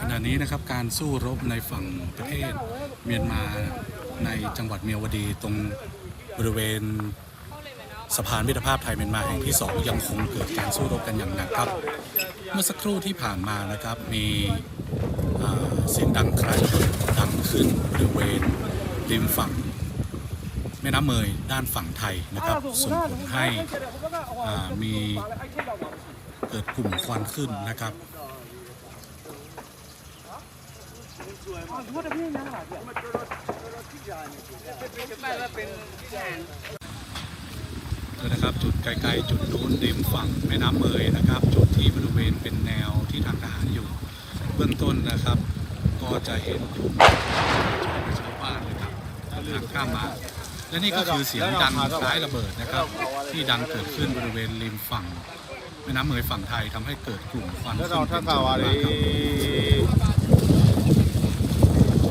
ขณะนี้นะครับการสู้รบในฝั่งประเทศเมียนมาในจังหวัดเมียวดีตรงบริเวณสะพานมิตรภาพไทยเมียนมาแห่งที่สองยังคงเกิดการสู้รบกันอย่างหนักครับ เมื่อสักครู่ที่ผ่านมานะครับมีเสียงดังคล้ายระเบิดดังขึ้นบริเวณริมฝั่ง แม่น้ำเมยด้านฝั่งไทยนะครับส่งผลให้อ่ามีเกิดกลุ่มควันขึ้นนะครับเลยนะครับจุดไกลๆจุดนู้นริมฝั่งแม่น้ำเมยนะครับ จุดที่บริเวณเป็นแนวที่ทางทหารอยู่ เบื้องต้นนะครับ ก็จะเห็นกลุ่มชาวบ้านนะครับทางข้ามมา และนี่ก็คือเสียงดังคล้ายระเบิดนะครับ ที่ดังเกิดขึ้นบริเวณริมฝั่งแม่น้ำเมยฝั่งไทยทำให้เกิดกลุ่มควันขึ้นเป็นจำนวนมากครับ